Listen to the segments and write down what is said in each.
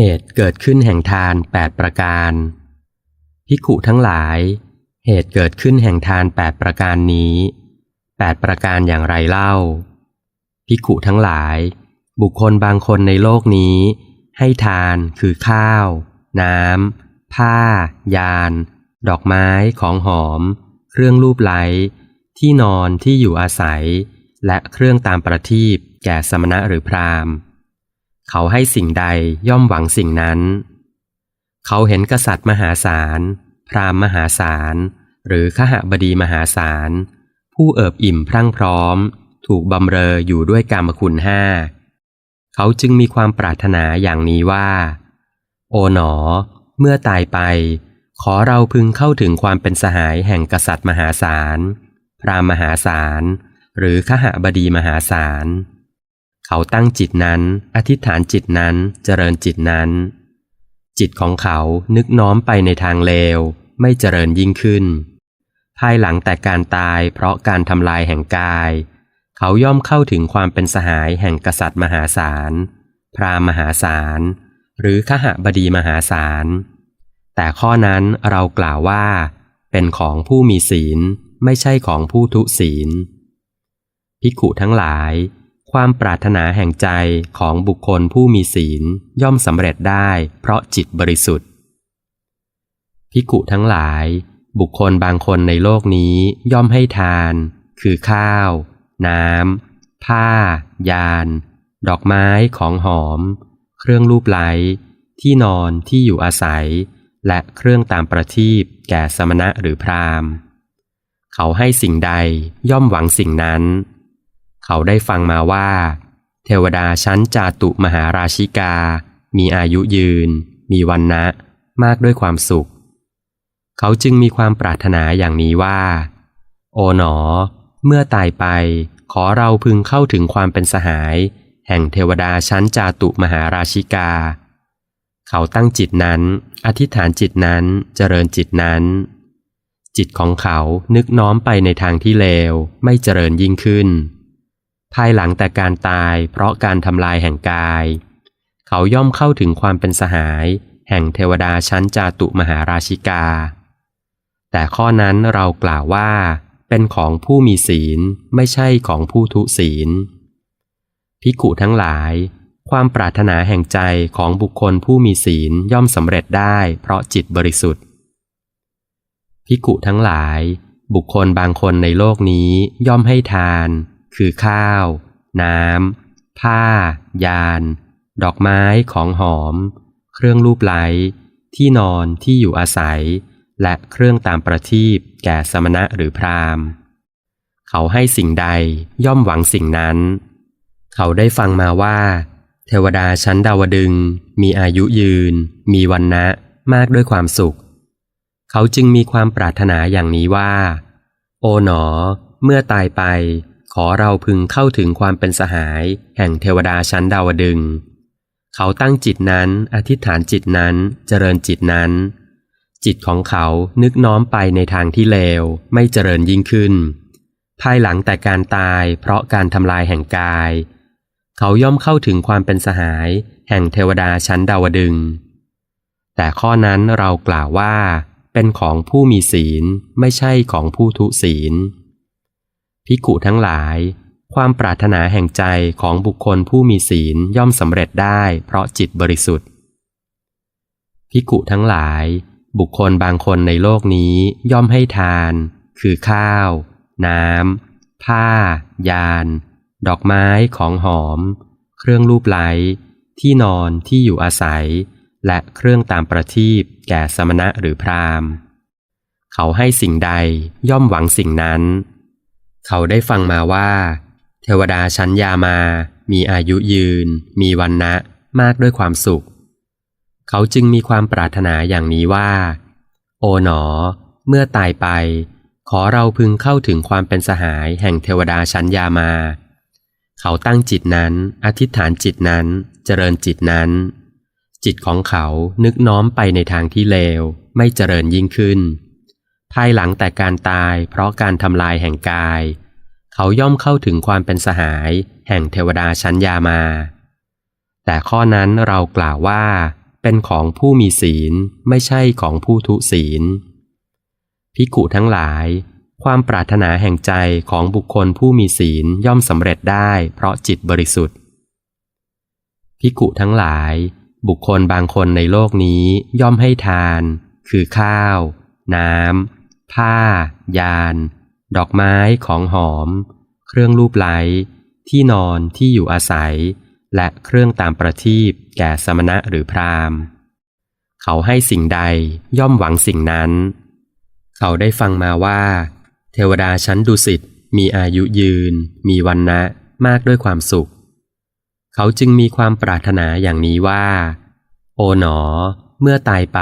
เหตุเกิดขึ้นแห่งทานแปดประการภิกุทั้งหลาย เหตุเกิดขึ้นแห่งทานแปดประการนี้แปดประการอย่างไรเล่าภิกุทั้งหลาย บุคคลบางคนในโลกนี้ ให้ทานคือข้าว น้ำ ผ้า ยาน ดอกไม้ ของหอม เครื่องรูปไล้ที่นอนที่อยู่อาศัย และเครื่องตามประทีปแก่สมณะหรือพราหมณ์ เขาให้สิ่งใดย่อมหวังสิ่งนั้น เขาเห็นกษัตริย์มหาศาล พราหมณ์มหาศาล หรือขหบดีมหาศาล ผู้เอิบอิ่มพรั่งพร้อม ถูกบำเรออยู่ด้วยกรรมคุณห้า เขาจึงมีความปรารถนาอย่างนี้ว่า โอ๋หนอ เมื่อตายไป ขอเราพึงเข้าถึงความเป็นสหายแห่งกษัตริย์มหาศาล พราหมณ์มหาศาล หรือขหบดีมหาศาล เขาตั้งจิตนั้น อธิษฐานจิตนั้น เจริญจิตนั้น จิตของเขานึกน้อมไปในทางเลว ไม่เจริญยิ่งขึ้น ภายหลังแต่การตายเพราะการทำลายแห่งกาย เขาย่อมเข้าถึงความเป็นสหายแห่งกษัตริย์มหาศาล พรามณ์มหาศาล หรือขหบดีมหาศาล แต่ข้อนั้นเรากล่าวว่า เป็นของผู้มีศีล ไม่ใช่ของผู้ทุศีล ภิกขุทั้งหลาย ความปรารถนาแห่งใจของบุคคลผู้มีศีลย่อมสำเร็จได้เพราะจิตบริสุทธิ์ภิกุทั้งหลาย บุคคลบางคนในโลกนี้ย่อมให้ทาน คือข้าว น้ำ ผ้า ยาน ดอกไม้ของหอม เครื่องรูปไล้ที่นอนที่อยู่อาศัย และเครื่องตามประทีปแก่สมณะหรือพราหมณ์ เขาให้สิ่งใดย่อมหวังสิ่งนั้น เขาได้ฟังมาว่า เทวดาชั้นจาตุมหาราชิกา มีอายุยืน มีวันนะ มากด้วยความสุข เขาจึงมีความปรารถนาอย่างนี้ว่า โอ๋หนอ เมื่อตายไป ขอเราพึงเข้าถึงความเป็นสหาย แห่งเทวดาชั้นจาตุมหาราชิกา เขาตั้งจิตนั้น อธิษฐานจิตนั้น เจริญจิตนั้นจิตของเขานึกน้อมไปในทางที่เลวไม่เจริญยิ่งขึ้น ภายหลังแต่การตายเพราะการทำลายแห่งกาย เขาย่อมเข้าถึงความเป็นสหาย แห่งเทวดาชั้นจาตุมหาราชิกา แต่ข้อนั้นเรากล่าวว่า เป็นของผู้มีศีลไม่ใช่ของผู้ทุศีลภิกุทั้งหลาย ความปรารถนาแห่งใจของบุคคลผู้มีศีลย่อมสำเร็จได้เพราะจิตบริสุทธิ์ภิกุทั้งหลาย บุคคลบางคนในโลกนี้ย่อมให้ทาน คือข้าว น้ำ ผ้า ยาน ดอกไม้ของหอม เครื่องรูปไหล ที่นอนที่อยู่อาศัย และเครื่องตามประทีปแก่สมณะหรือพราหมณ์ เขาให้สิ่งใดย่อมหวังสิ่งนั้น เขาได้ฟังมาว่า เทวดาชั้นดาวดึง มีอายุยืน มีวันนะมากด้วยความสุข เขาจึงมีความปรารถนาอย่างนี้ว่า โอ๋หนอ เมื่อตายไป อเราพึงเข้าถึงความเป็นสหาย แห่งเทวดาชั้นดาวดึง เขาตั้งจิตนั้น อธิษฐานจิตนั้น เจริญจิตนั้น จิตของเขานึกน้อมไปในทางที่เลว ไม่เจริญยิ่งขึ้น ภายหลังแต่การตายเพราะการทำลายแห่งกาย เขาย่อมเข้าถึงความเป็นสหาย แห่งเทวดาชั้นดาวดึง แต่ข้อนั้นเรากล่าวว่า เป็นของผู้มีศีลไม่ใช่ของผู้ทุศีล ภิกขุทั้งหลาย ความปรารถนาแห่งใจของบุคคลผู้มีศีลย่อมสำเร็จได้เพราะจิตบริสุทธิ์ภิกขุทั้งหลาย บุคคลบางคนในโลกนี้ย่อมให้ทาน คือข้าว น้ำผ้า ยาน ดอกไม้ของหอม เครื่องรูปไล้ที่นอนที่อยู่อาศัย และเครื่องตามประทีปแก่สมณะหรือพราหมณ์ เขาให้สิ่งใดย่อมหวังสิ่งนั้น เขาได้ฟังมาว่า เทวดาชั้นยามา มีอายุยืน มีวันนะมากด้วยความสุข เขาจึงมีความปรารถนาอย่างนี้ว่า โอ๋หนอ เมื่อตายไป ขอเราพึงเข้าถึงความเป็นสหายแห่งเทวดาชั้นยามา เขาตั้งจิตนั้น อธิษฐานจิตนั้น เจริญจิตนั้น จิตของเขานึกน้อมไปในทางที่เลว ไม่เจริญยิ่งขึ้นายหลังแต่การตายเพราะการทำลายแห่งกาย เขาย่อมเข้าถึงความเป็นสหาย แห่งเทวดาชั้นยามา แต่ข้อนั้นเรากล่าวว่า เป็นของผู้มีศีลไม่ใช่ของผู้ทุศีลภิกุทั้งหลาย ความปรารถนาแห่งใจของบุคคลผู้มีศีลย่อมสำเร็จได้เพราะจิตบริสุทธิ์ภิกุทั้งหลาย บุคคลบางคนในโลกนี้ย่อมให้ทาน คือข้าว น้ำ ผ้า ยาน ดอกไม้ของหอม เครื่องรูปไหล ที่นอนที่อยู่อาศัย และเครื่องตามประทีปแก่สมณะหรือพราหมณ์ เขาให้สิ่งใดย่อมหวังสิ่งนั้น เขาได้ฟังมาว่า เทวดาชั้นดุสิตมีอายุยืน มีวันนะมากด้วยความสุข เขาจึงมีความปรารถนาอย่างนี้ว่า โอ๋หนอ เมื่อตายไป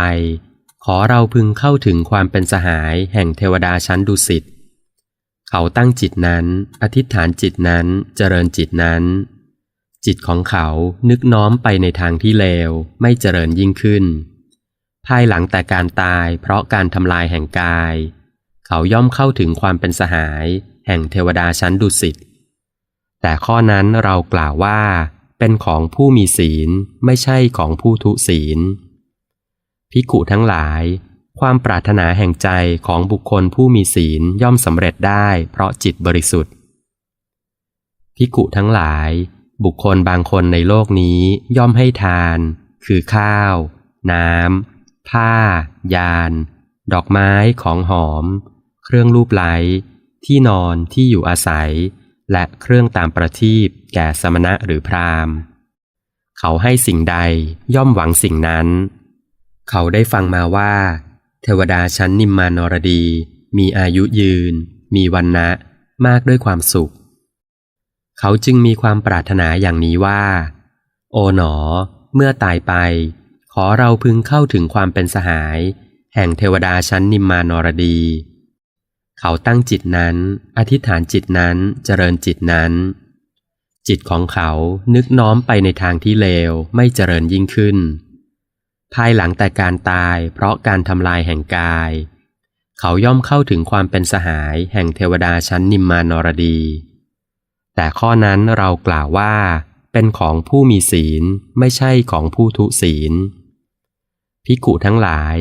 ขอเราพึงเข้าถึงความเป็นสหายแห่งเทวดาชั้นดุสิต เขาตั้งจิตนั้น อธิษฐานจิตนั้นเจริญจิตนั้น จิตของเขานึกน้อมไปในทางที่เลวไม่เจริญยิ่งขึ้น ภายหลังแต่การตายเพราะการทำลายแห่งกาย เขาย่อมเข้าถึงความเป็นสหาย แห่งเทวดาชั้นดุสิต แต่ข้อนั้นเรากล่าวว่า เป็นของผู้มีศีลไม่ใช่ของผู้ทุศีล ภิกขุทั้งหลาย ความปรารถนาแห่งใจของบุคคลผู้มีศีลย่อมสำเร็จได้เพราะจิตบริสุทธิ์ภิกขุทั้งหลาย บุคคลบางคนในโลกนี้ย่อมให้ทาน คือข้าว น้ำผ้า ยาน ดอกไม้ของหอม เครื่องรูปไหล ที่นอนที่อยู่อาศัย และเครื่องตามประทีปแก่สมณะหรือพราหมณ์ เขาให้สิ่งใดย่อมหวังสิ่งนั้น เขาได้ฟังมาว่า เทวดาชั้นนิมมานรดี มีอายุยืน มีวันนะมากด้วยความสุข เขาจึงมีความปรารถนาอย่างนี้ว่า โอ๋หนอ เมื่อตายไป ขอเราพึงเข้าถึงความเป็นสหาย แห่งเทวดาชั้นนิมมานรดี เขาตั้งจิตนั้น อธิษฐานจิตนั้นเจริญจิตนั้น จิตของเขานึกน้อมไปในทางที่เลวไม่เจริญยิ่งขึ้น ภายหลังแต่การตายเพราะการทำลายแห่งกาย เขาย่อมเข้าถึงความเป็นสหายแห่งเทวดาชั้นนิมมานรดี แต่ข้อนั้นเรากล่าวว่า เป็นของผู้มีศีลไม่ใช่ของผู้ทุศีลภิกุทั้งหลาย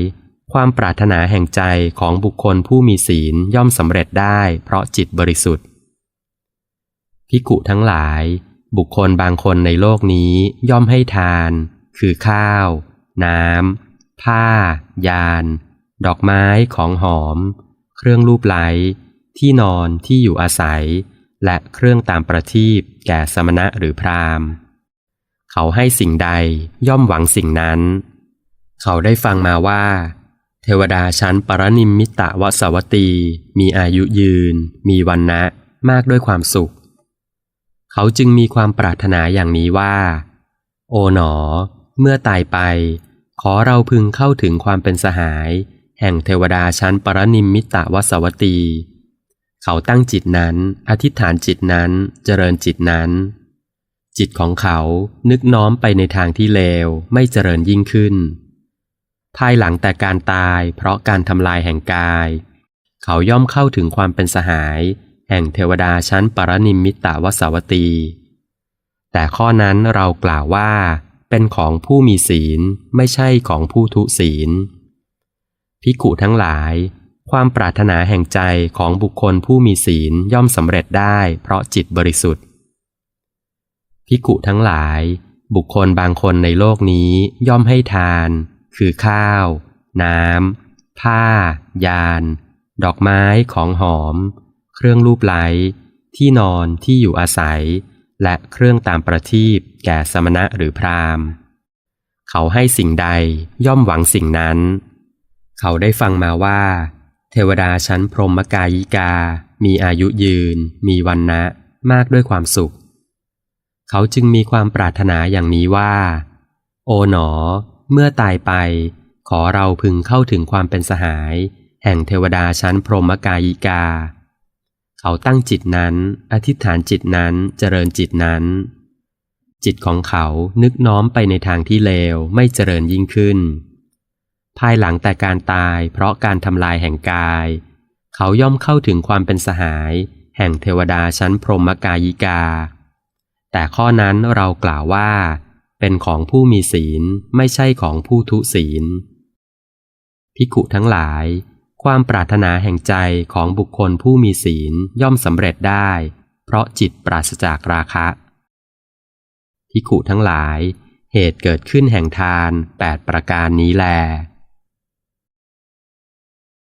ความปรารถนาแห่งใจของบุคคลผู้มีศีลย่อมสำเร็จได้เพราะจิตบริสุทธิ์ภิกุทั้งหลาย บุคคลบางคนในโลกนี้ย่อมให้ทาน คือข้าว น้ำ ผ้า ยาน ดอกไม้ของหอม เครื่องรูปไล้ที่นอนที่อยู่อาศัย และเครื่องตามประทีปแก่สมณะหรือพราหมณ์ เขาให้สิ่งใดย่อมหวังสิ่งนั้น เขาได้ฟังมาว่า เทวดาชั้นปรนิมมิตะวสวตี มีอายุยืน มีวันนะมากด้วยความสุข เขาจึงมีความปรารถนาอย่างนี้ว่า โอ๋หนอ เมื่อตายไป ขอเราพึงเข้าถึงความเป็นสหาย แห่งเทวดาชั้นปรนิมมิตะวสวตี เขาตั้งจิตนั้น อธิษฐานจิตนั้น เจริญจิตนั้น จิตของเขานึกน้อมไปในทางที่เลวไม่เจริญยิ่งขึ้น ภายหลังแต่การตายเพราะการทำลายแห่งกาย เขาย่อมเข้าถึงความเป็นสหาย แห่งเทวดาชั้นปรนิมมิตาวสาวตีแต่ข้อนั้นเรากล่าวว่า เป็นของผู้มีศีลไม่ใช่ของผู้ทุศีลภิกุทั้งหลาย ความปรารถนาแห่งใจของบุคคลผู้มีศีลย่อมสำเร็จได้เพราะจิตบริสุทธิ์ภิกุทั้งหลาย บุคคลบางคนในโลกนี้ย่อมให้ทาน คือข้าว น้ำผ้า ยาน ดอกไม้ของหอม เครื่องรูปไล้ ที่นอนที่อยู่อาศัย และเครื่องตามประทีปแก่สมณะหรือพราหมณ์ เขาให้สิ่งใดย่อมหวังสิ่งนั้น เขาได้ฟังมาว่า เทวดาชั้นพรหมกายิกา มีอายุยืน มีวันนะมากด้วยความสุข เขาจึงมีความปรารถนาอย่างนี้ว่า โอ๋หนอ เมื่อตายไป ขอเราพึงเข้าถึงความเป็นสหาย แห่งเทวดาชั้นพรหมกายิกา เขาตั้งจิตนั้น อธิษฐานจิตนั้น เจริญจิตนั้น จิตของเขานึกน้อมไปในทางที่เลวไม่เจริญยิ่งขึ้น ภายหลังแต่การตายเพราะการทำลายแห่งกาย เขาย่อมเข้าถึงความเป็นสหาย แห่งเทวดาชั้นพรหมกายิกา แต่ข้อนั้นเรากล่าวว่า เป็นของผู้มีศีลไม่ใช่ของผู้ทุศีลภิกุทั้งหลาย ความปรารถนาแห่งใจของบุคคลผู้มีศีลย่อมสำเร็จได้ เพราะจิตปราศจากราคะทิขุทั้งหลาย เหตุเกิดขึ้นแห่งทานแปดประการนี้แล